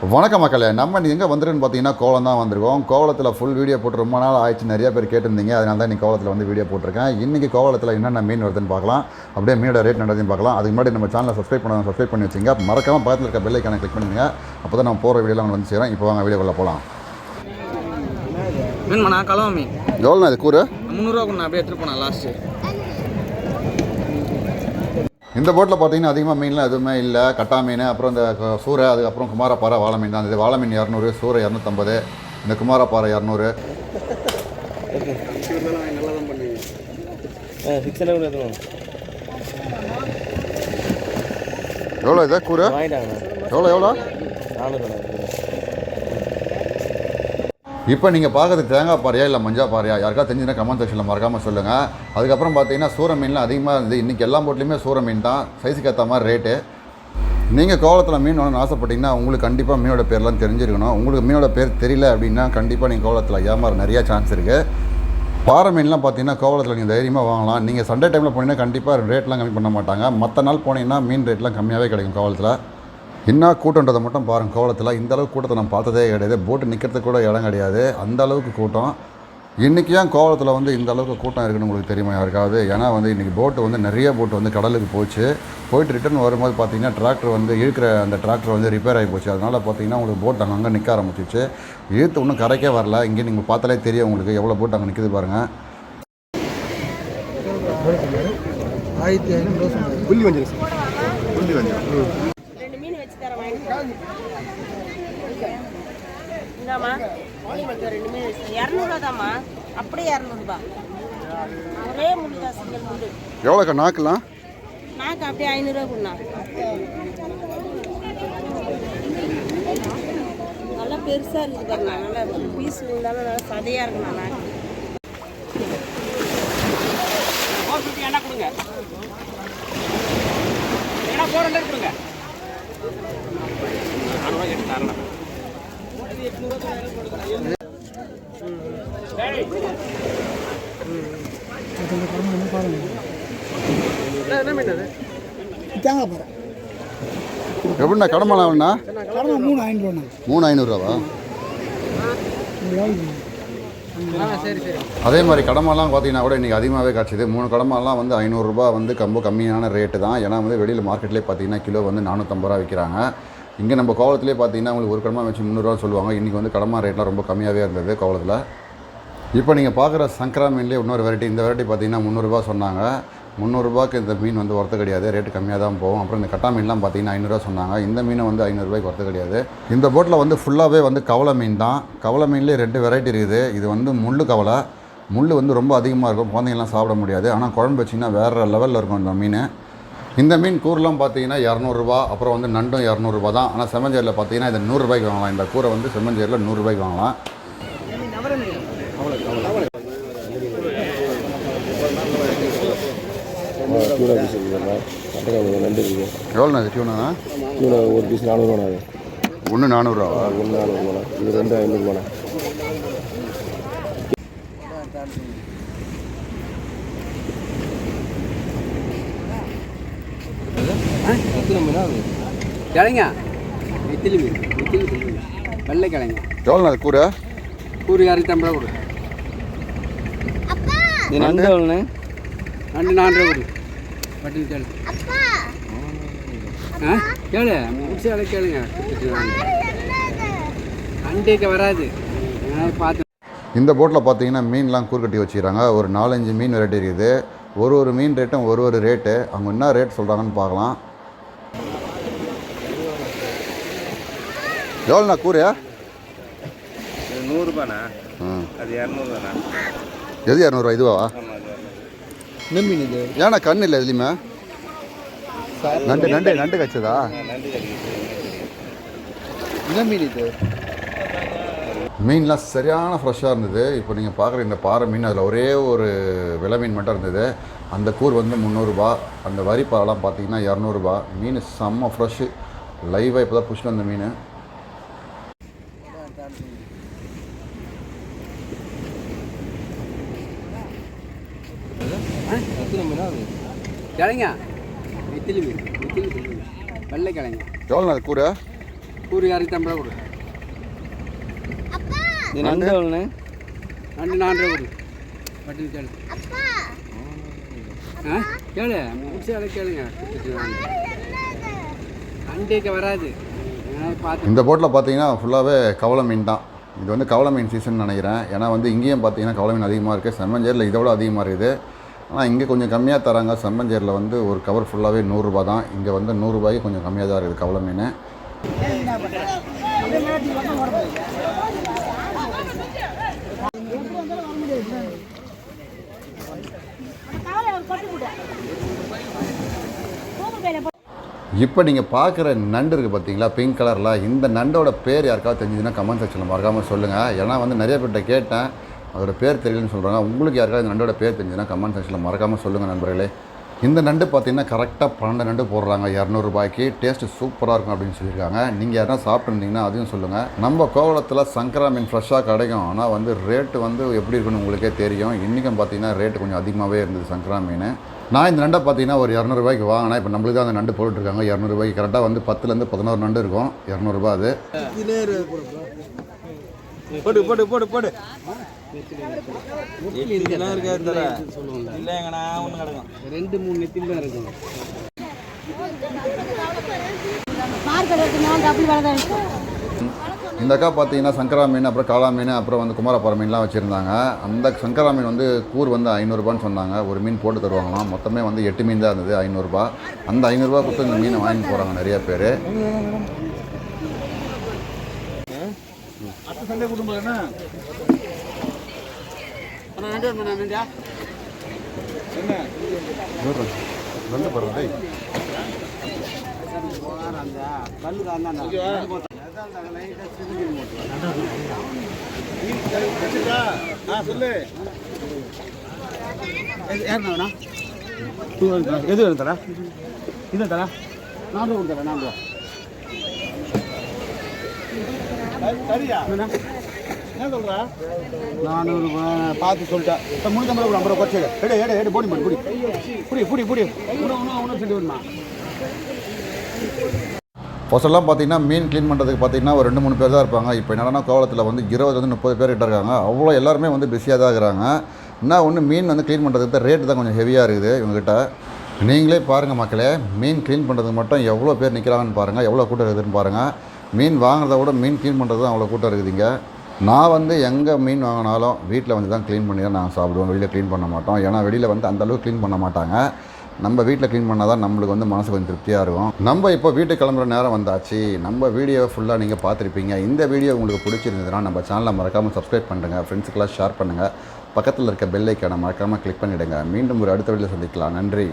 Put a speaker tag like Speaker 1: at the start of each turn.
Speaker 1: வணக்கம் மக்களே நம்ம எங்கே வந்துருன்னு பார்த்தீங்கன்னா கோலம் தான் வந்திருக்கோம். கோவளத்தில் ஃபுல் வீடியோ போட்டு ரொம்ப நாள் ஆயிடுச்சு நிறைய பேர் கேட்டிருந்தீங்க. அதனால தான் இன்னைக்கு கோவளத்தில் வந்து வீடியோ போட்டிருக்கேன். இன்றைக்கி கோவளத்தில் என்னென்ன மீன் வருதுன்னு பார்க்கலாம். அப்படியே மீனோட ரேட் நடந்ததையும் பார்க்கலாம். அதுக்கு முன்னாடி நம்ம சேனலை சப்ஸ்கிரைப் பண்ண சப்ஸ்கிரைப் பண்ணி வச்சுங்க. மறக்காம பக்கத்தில் இருக்க பெல் ஐக்கானை கிளிக் பண்ணுங்க அப்போ தான் நம்ம போகிற வீடியோலாம் வந்து சேரும். இப்போ வாங்க வீடியோக்குள்ள போகலாம்
Speaker 2: கலவா மீன்.
Speaker 1: எவ்வளோண்ணா இது? கூறு?
Speaker 2: முந்நூறுரூவா கொண்டு அப்படியே எடுத்துகிட்டு போனேன் லாஸ்ட்டு
Speaker 1: இந்த போட்டில் பார்த்தீங்கன்னா அதிகமாக மீன்லாம் எதுவுமே இல்லை. கட்டா மீன் அப்புறம் இந்த சூரை சூறை அதுக்கப்புறம் குமாரப்பாறை வாழை மீன் தான். இது வாழை மீன் இரநூறு சூறை இரநூத்தம்பது இந்த குமாரப்பாறை இரநூறு. எவ்வளோ இதை கூறு? எவ்வளோ எவ்வளோ?
Speaker 3: நானூறு.
Speaker 1: இப்போ நீங்கள் பார்க்கறது தேங்காய் பாறையா இல்லை மஞ்சா பாறையா? யாருக்கா தெரிஞ்சுன்னா கமெண்ட் செக்ஷனில் மறக்காமல் சொல்லுங்கள் அதுக்கப்புறம் பார்த்தீங்கன்னா சூர மீன்லாம் அதிகமாக இருந்தது. இன்றைக்கி எல்லா போட்லேயுமே சூர மீன் தான். சைஸுக்கு ஏற்ற மாதிரி ரேட்டு நீங்கள் கோலத்தில் மீன் வாங்கணும்னு ஆசைப்பட்டீங்கன்னா உங்களுக்கு கண்டிப்பாக மீனோட பேர்லாம் தெரிஞ்சிருக்கணும். உங்களுக்கு மீனோட பேர் தெரியல அப்படின்னா கண்டிப்பாக நீங்கள் கோலத்தில் ஏமாற நிறையா சான்ஸ் இருக்குது பாறை மீன்லாம் பார்த்தீங்கன்னா கோவலத்தில் நீங்கள் தைரியமாக வாங்கலாம். நீங்கள் சண்டே டைமில் போனீங்கன்னா கண்டிப்பாக ரேட்லாம் கம்மி பண்ண மாட்டாங்க. மற்ற நாள் போனீங்கன்னா மீன் ரேட்லாம் கம்மியாகவே கிடைக்கும் கோவலத்தில் என்ன கூட்டன்றதை மட்டும் பாருங்கள் கோவளத்தில் இந்த அளவுக்கு கூட்டத்தை நான் பார்த்ததே கிடையாது. போட்டு நிற்கிறதுக்கு கூட இடம் கிடையாது. அந்த அளவுக்கு கூட்டம். இன்றைக்கி ஏன் கோவளத்தில் வந்து இந்த அளவுக்கு கூட்டம் இருக்குன்னு உங்களுக்கு தெரியுமா யாருக்காவது? ஏன்னா வந்து இன்றைக்கி போட்டு வந்து நிறைய போட்டு வந்து கடலுக்கு போச்சு. போயிட்டு ரிட்டர்ன் வரும்போது பார்த்தீங்கன்னா டிராக்டர் வந்து இழுக்கிற அந்த டிராக்டர் வந்து ரிப்பேர் ஆகி போச்சு. அதனால் பார்த்தீங்கன்னா உங்களுக்கு போட் அங்கங்கே நிற்க ஆரம்பிச்சிச்சு இழுத்து ஒன்றும் கரைக்கே வரல. இங்கே நீங்கள் பார்த்தாலே தெரியும் உங்களுக்கு எவ்வளோ போட் அங்கே நிற்குது பாருங்கள்
Speaker 2: ஆயிரத்தி ஐநூறு
Speaker 3: புள்ளி
Speaker 4: மீன் வச்சு தரேன் வாங்கிட்டு இந்தாம்மா இங்க ரெண்டு மீன் வச்சு இரநூறுவா தாம்மா அப்படியே இரநூறுபா. ஒரே முள்ளு தான் சிங்கிள் முள்ளு.
Speaker 1: எவ்வளோக்கா நாக்கலாம்
Speaker 4: நாக்கு அப்படியே ஐநூறுரூவா கொடுண்ணா நல்லா பெருசாக இருக்குது பாருண்ணா. நல்லா பீஸ் இருந்தாலும் நல்லா சதையாக இருக்குண்ணா நாக்கு.
Speaker 2: என்ன கொடுங்க. என்ன ஹண்ட்ரட் கொடுங்க மீன் அது
Speaker 5: தேங்காய் பாரு
Speaker 1: எப்படிண்ணா கடமாண்ணா
Speaker 5: கடமை மூணு ஐநூறுவாண்ணா
Speaker 1: மூணு ஐநூறுரூவா அதே மாதிரி கடமெல்லாம் பார்த்தீங்கன்னா கூட இன்றைக்கி அதிகமாகவே கிடச்சிது மூணு கடமெல்லாம் வந்து ஐநூறுரூபா வந்து ரொம்ப கம்மியான ரேட்டு தான். ஏன்னா வந்து வெளியில் மார்க்கெட்லேயே பார்த்தீங்கன்னா கிலோ வந்து நானூற்றம்பது ரூபா விற்கிறாங்க. இங்கே நம்ம கோவலத்திலே பார்த்தீங்கன்னா உங்களுக்கு ஒரு கடமா வச்சு முந்நூறுரூவா சொல்லுவாங்க. இன்றைக்கி வந்து கடமா ரேட்லாம் ரொம்ப கம்மியாகவே இருந்தது கோவலத்தில் இப்போ நீங்கள் பார்க்குற சங்கரா மீன்லேயே இன்னொரு வெரைட்டி இந்த வெரைட்டி பார்த்தீங்கன்னா முந்நூறுரூவா சொன்னாங்க. முந்நூறுரூபாக்கு இந்த மீன் வந்து ஒர்த்து கிடையாது. ரேட்டு கம்மியாக தான் போகும். அப்புறம் இந்த கட்டா மீன்லாம் பார்த்தீங்கன்னா ஐநூறுரூவா சொன்னாங்க. இந்த மீனை வந்து ஐநூறுரூவாய்க்கு ஒர்த்து கிடையாது. இந்த போட்டில் வந்து ஃபுல்லாகவே வந்து கவலை மீன் தான். கவலை மீன்லேயே ரெண்டு வெரைட்டி இருக்குது. இது வந்து முள்ளு கவலை முள் வந்து ரொம்ப அதிகமாக இருக்கும். குழந்தைங்கலாம் சாப்பிட முடியாது. ஆனால் குழம்பு வச்சிங்கன்னா வேறு லெவலில் இருக்கும் இந்த மீன். இந்த மீன் கூரெலாம் பார்த்தீங்கன்னா இரநூறுபா அப்புறம் வந்து நண்டும் இரநூறுபா தான். ஆனால் செம்மஞ்சேரியில் பார்த்தீங்கன்னா இது நூறுரூபாய்க்கு வாங்கலாம். இந்த கூரை வந்து செம்மஞ்சேரியில் நூறுரூபாய்க்கு வாங்கலாம்.
Speaker 3: டியூனா பீஸ் இருக்குதுண்ணா
Speaker 1: எவ்வளோண்ணா இது டியூனா
Speaker 3: டியூனா ஒரு பீஸ் நானூறுவாண்ணா அது
Speaker 1: ஒன்று நானூறுரூவா
Speaker 3: ஒன்று நானூறுவாண்ணா இது ரெண்டு ஐநூறுவாண்ணா.
Speaker 2: எத்தனை மீனா அது கிழங்க நெத்திலி மீன். நெத்திலி மீன். வெள்ளை கிழங்க
Speaker 1: எவ்வளோண்ணா அது கூரை
Speaker 2: கூறு இரநூத்தம்பது ரூபா கொடு? இது நண்டு எவ்வளோண்ணே நண்டு நானூறு ரூபா கொடு. பட்டில் கேளு. ஆ? கேளு. முடிச்சு வேலை கேளுங்க. நண்டுக்கு வராது. பார்த்து
Speaker 1: இந்த போட்டில் பார்த்தீங்கன்னா மீன்லாம் கூறு கட்டி வச்சுக்கிறாங்க. ஒரு நாலஞ்சு மீன் வெரைட்டி இருக்குது. ஒரு ஒரு மீன் ரேட்டும் ஒரு ஒரு ரேட்டு. அவங்க என்ன ரேட் சொல்கிறாங்கன்னு பார்க்கலாம். எவ்வளோண்ணா கூறு?
Speaker 3: நூறுரூபாண்ணா
Speaker 1: ம்.
Speaker 3: அது இரநூறுவாண்ணா.
Speaker 1: எது இரநூறுவா? இதுவா?
Speaker 2: என்ன மீன் இது?
Speaker 1: ஏன்னா கண் இல்லை எதுலையுமே? நண்டு நண்டு நண்டு கச்சதா
Speaker 2: என்ன மீன் இது?
Speaker 1: மீன்லாம் சரியான ஃப்ரெஷ்ஷாக இருந்தது. இப்போ நீங்கள் பார்க்குற இந்த பாறை மீன் அதில் ஒரே ஒரு விலை மீன் மட்டும் இருந்தது. அந்த கூர் வந்து முந்நூறுரூபா அந்த வரி பாறைலாம் பார்த்தீங்கன்னா இரநூறுபா. மீன் செம்ம ஃப்ரெஷ்ஷு. லைவாக இப்போ தான் பிடிச்சிட்டு வந்த மீன்.
Speaker 2: எத்தனை மீனா அது கிழங்க? நெத்திலி மீன். நெத்திலி மீன். வெள்ளை கிழங்க.
Speaker 1: எவ்வளோ அது கூரை
Speaker 2: கூறு கொடு.
Speaker 3: இது நண்டு எவ்வளோண்ணே
Speaker 2: கொடு. பட்டினி கேளு ஆ? கேளு. முடிச்சு அதை கேளுங்க. வராது.
Speaker 1: இந்த போட்டில் பார்த்தீங்கன்னா ஃபுல்லாகவே கவலை மீன் தான். இது வந்து கவலை மீன் சீசன் நினைக்கிறேன். ஏன்னா வந்து இங்கேயும் பார்த்தீங்கன்னா கவலை மீன் அதிகமாக இருக்குது செம்மஞ்சேரியில் இதை விட அதிகமாக இருக்குது. ஆனால் இங்கே கொஞ்சம் கம்மியாக தராங்க செம்மஞ்சேரியில் வந்து ஒரு கவர் ஃபுல்லாகவே நூறுரூபா தான். இங்கே வந்து நூறுரூபாய்க்கு கொஞ்சம் கம்மியாக தான் இருக்குது கவலை மீன். இப்போ நீங்கள் பார்க்குற நண்டு இருக்குது பார்த்தீங்களா பிங்க் கலரில் இந்த நண்டோட பேர் யாருக்காவது தெரிஞ்சதுன்னா கமெண்ட் செக்ஷனில் மறக்காமல் சொல்லுங்கள் ஏன்னா வந்து நிறைய பேர்கிட்ட கேட்டேன். அதோட பேர் தெரியலன்னு சொல்கிறாங்க உங்களுக்கு யாருக்காவது இந்த நண்டோட பேர் தெரிஞ்சதுன்னா கமெண்ட் செக்ஷனில் மறக்காமல் சொல்லுங்கள் நண்பர்களே. இந்த நண்டு பார்த்தீங்கன்னா கரெக்டாக பன்னெண்டு நண்டு போடுறாங்க. இரநூறுபாய்க்கு டேஸ்ட்டு சூப்பராக இருக்கும் அப்படின்னு சொல்லியிருக்காங்க. நீங்கள் யாருனா சாப்பிட்ருந்தீங்கன்னா அதையும் சொல்லுங்கள் நம்ம கோவலத்தில் சங்கரா மீன் ஃப்ரெஷ்ஷாக கிடைக்கும். ஆனால் வந்து ரேட்டு வந்து எப்படி இருக்குன்னு உங்களுக்கே தெரியும். இன்றைக்கும் பார்த்தீங்கன்னா ரேட்டு கொஞ்சம் அதிகமாகவே இருந்தது சங்கரா மீன் நான் இந்த நண்டை பார்த்தீங்கன்னா ஒரு இரநூறுபாய்க்கு வாங்கினேன். இப்போ நம்மளுக்கு தான் அந்த நண்டு போட்டுருக்காங்க இரநூறுபாய்க்கு கரெக்டாக வந்து பத்துலேருந்து பதினோரு நண்டு இருக்கும். இரநூறுபா அது.
Speaker 6: போடு போடு போடு போடு.
Speaker 2: சொல்லுவாங்க
Speaker 6: இல்லைங்கண்ணா ஒன்று கிடக்கும்
Speaker 2: ரெண்டு மூணு நெத்தியில் தான் இருக்கும்.
Speaker 1: இந்த அக்கா பார்த்தீங்கன்னா சங்கரா மீன் அப்புறம் காளா மீன் அப்புறம் வந்து குமாரப்பாறை மீன்லாம் வச்சுருந்தாங்க. அந்த சங்கரா மீன் வந்து கூர் வந்து ஐநூறுரூபான்னு சொன்னாங்க. ஒரு மீன் போட்டு தருவாங்களாம். மொத்தமே வந்து எட்டு மீன் தான் இருந்தது ஐநூறுரூபா அந்த ஐநூறுரூபா கொடுத்து இந்த மீனை வாங்கிட்டு போகிறாங்க நிறைய பேர்.
Speaker 6: குடும்பம் என்ன?
Speaker 1: பரவாயில்லை
Speaker 2: கல்லு தான்
Speaker 6: எது வேணும் தரா இது தரா
Speaker 2: நானூறு கொடுத்தேன் நானூறு
Speaker 6: சரியா என்ன சொல்ற?
Speaker 2: நானூறு பார்த்து சொல்லிட்டேன் இப்போ முந்நூற்றம்பது ரூபா ஐம்பது ரூபா குறைச்சி எடு. எடு எடு போடி குடி புடி. புடி புடி இன்னும் இன்னும் இன்னும் செஞ்சு
Speaker 1: ஃபர்ஸ்டெல்லாம் பார்த்தீங்கன்னா மீன் க்ளீன் பண்ணுறதுக்கு பார்த்தீங்கன்னா ஒரு ரெண்டு மூணு பேர் தான் இருப்பாங்க. இப்போ என்னென்னா கோவலத்தில் வந்து இருபதுலேருந்து முப்பது பேர் கிட்ட இருக்காங்க. அவ்வளோ எல்லாருமே வந்து பிஸியாக தான் இருக்கிறாங்க. என்ன ஒன்று மீன் வந்து க்ளீன் பண்ணுறதுக்கு ரேட்டு தான் கொஞ்சம் ஹெவியாக இருக்குது இவங்ககிட்ட. நீங்களே பாருங்கள் மக்களே மீன் க்ளீன் பண்ணுறதுக்கு மட்டும் எவ்வளோ பேர் நிற்கிறாங்கன்னு பாருங்கள் எவ்வளோ கூட்டம் இருக்குதுன்னு பாருங்கள் மீன் வாங்குறத விட மீன் க்ளீன் பண்ணுறது தான் அவ்வளோ கூட்டம் இருக்குதுங்க. நான் வந்து எங்கே மீன் வாங்கினாலும் வீட்டில் வந்து தான் க்ளீன் பண்ணி தான் நாங்கள் சாப்பிடுவோம் வெளியில் க்ளீன் பண்ண மாட்டோம். ஏன்னா வெளியில் வந்து அந்தளவுக்கு க்ளீன் பண்ண மாட்டாங்க. நம்ம வீட்டில் க்ளீன் பண்ணால் தான் நம்மளுக்கு வந்து மனசு கொஞ்சம் திருப்தியாக இருக்கும். நம்ம இப்போ வீட்டுக்கு கிளம்புற நேரம் வந்தாச்சு. நம்ம வீடியோவை ஃபுல்லாக நீங்கள் பார்த்துருப்பீங்க. இந்த வீடியோ உங்களுக்கு பிடிச்சிருந்ததுன்னா நம்ம சேனலை மறக்காமல் சப்ஸ்கிரைப் பண்ணுங்கள் ஃப்ரெண்ட்ஸுக்கெல்லாம் ஷேர் பண்ணுங்கள் பக்கத்தில் இருக்க பெல் ஐக்கானை மறக்காமல் கிளிக் பண்ணிவிடுங்க மீண்டும் ஒரு அடுத்த வீடியோ சந்திக்கலாம். நன்றி.